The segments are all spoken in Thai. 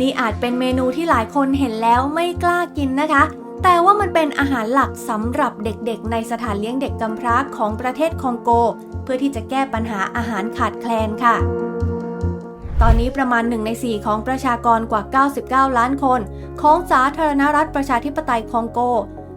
นี่อาจเป็นเมนูที่หลายคนเห็นแล้วไม่กล้ากินนะคะ แต่ว่ามันเป็นอาหารหลักสำหรับเด็กๆ ในสถานเลี้ยงเด็กกำพร้าของประเทศคองโก เพื่อที่จะแก้ปัญหาอาหารขาดแคลนค่ะ ตอนนี้ประมาณ1ใน 4 ของประชากรกว่า 99 ล้านคน ของสาธารณรัฐประชาธิปไตยคองโก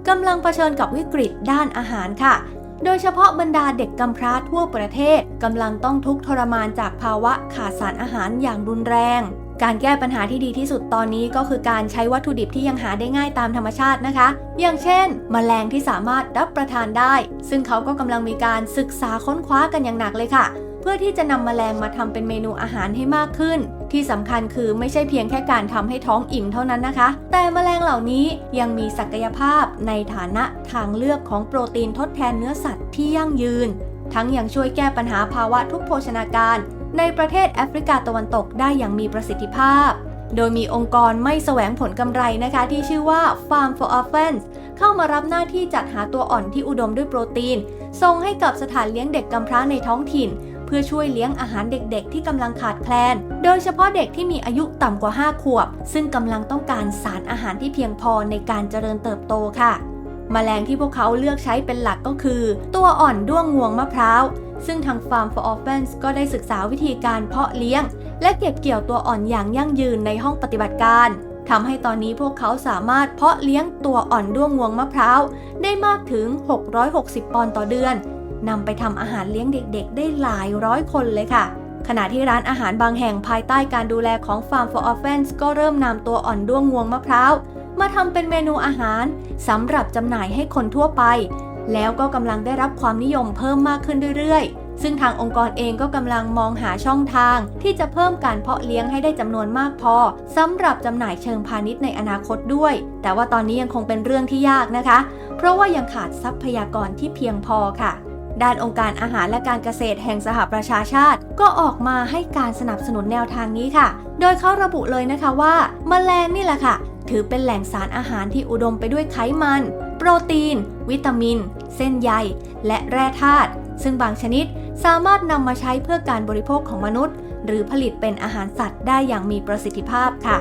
กำลังเผชิญกับวิกฤตด้านอาหารค่ะโดยเฉพาะบรรดาเด็กกำพร้าทั่วประเทศกำลังต้องทุกข์ทรมานจากภาวะขาดสารอาหารอย่างรุนแรง การแก้ปัญหาที่ดีที่สุดตอนนี้ก็คือการใช้วัตถุดิบที่ยังหาได้ง่ายตามธรรมชาตินะคะ อย่างเช่นแมลงที่สามารถรับประทานได้ ซึ่งเขาก็กำลังมีการศึกษาค้นคว้ากันอย่างหนักเลยค่ะ เพื่อที่จะนำแมลงมาทำเป็นเมนูอาหารให้มากขึ้น ที่สำคัญคือไม่ใช่เพียงแค่การทำให้ท้องอิ่มเท่านั้นนะคะ แต่แมลงเหล่านี้ยังมีศักยภาพในฐานะทางเลือกของโปรตีนทดแทนเนื้อสัตว์ที่ยั่งยืน ทั้งยังช่วยแก้ปัญหาภาวะทุกโภชนาการ ในประเทศแอฟริกาตะวันตกได้อย่างมีประสิทธิภาพ โดยมีองค์กรไม่แสวงผลกำไรนะคะที่ชื่อว่า Farm for Orphans เข้ามารับหน้าที่จัดหาตัวอ่อนที่อุดมด้วยโปรตีน ส่งให้กับสถานเลี้ยงเด็กกำพร้าในท้องถิ่น เพื่อช่วยเลี้ยงอาหารเด็กๆ ที่กำลังขาดแคลน โดยเฉพาะเด็กที่มีอายุต่ำกว่า 5 ขวบ ซึ่งกำลังต้องการสารอาหารที่เพียงพอในการเจริญเติบโตค่ะแมลงที่พวกเขาเลือกใช้เป็นหลักก็คือ ตัวอ่อนด้วงงวงมะพร้าว ซึ่งทาง Farm for Orphans ก็ได้ศึกษาวิธีการเพาะเลี้ยง และเก็บเกี่ยวตัวอ่อนอย่างยั่งยืนในห้องปฏิบัติการทำให้ตอนนี้พวกเขาสามารถเพาะเลี้ยงตัวอ่อนด้วงงวงมะพร้าว ได้มากถึง 660 ปอนด์ต่อเดือนนำไปทำอาหารเลี้ยงเด็กๆ ได้หลายร้อยคนเลยค่ะ ขณะที่ร้านอาหารบางแห่งภายใต้การดูแลของ Farm for Orphans ก็เริ่มนำตัวอ่อนด้วงงวงมะพร้าว มาทำเป็นเมนูอาหารสำหรับจำหน่ายให้คนทั่วไป แล้วก็กำลังได้รับความนิยมเพิ่มมากขึ้นเรื่อยๆ ซึ่งทางองค์กรเองก็กำลังมองหาช่องทาง ที่จะเพิ่มการเพาะเลี้ยงให้ได้จำนวนมากพอสำหรับจำหน่ายเชิงพาณิชย์ในอนาคตด้วย แต่ว่าตอนนี้ยังคงเป็นเรื่องที่ยากนะคะ เพราะว่ายังขาดทรัพยากรที่เพียงพอค่ะด้านองค์การอาหารและการเกษตรแห่งสหประชาชาติ ก็ออกมาให้การสนับสนุนแนวทางนี้ค่ะ โดยเขาระบุเลยนะคะว่า แมลงนี่แหละค่ะ ถือเป็นแหล่งสารอาหารที่อุดมไปด้วยไขมัน โปรตีน วิตามิน เส้นใย และแร่ธาตุ ซึ่งบางชนิดสามารถนำมาใช้เพื่อการบริโภคของมนุษย์ หรือผลิตเป็นอาหารสัตว์ได้อย่างมีประสิทธิภาพค่ะ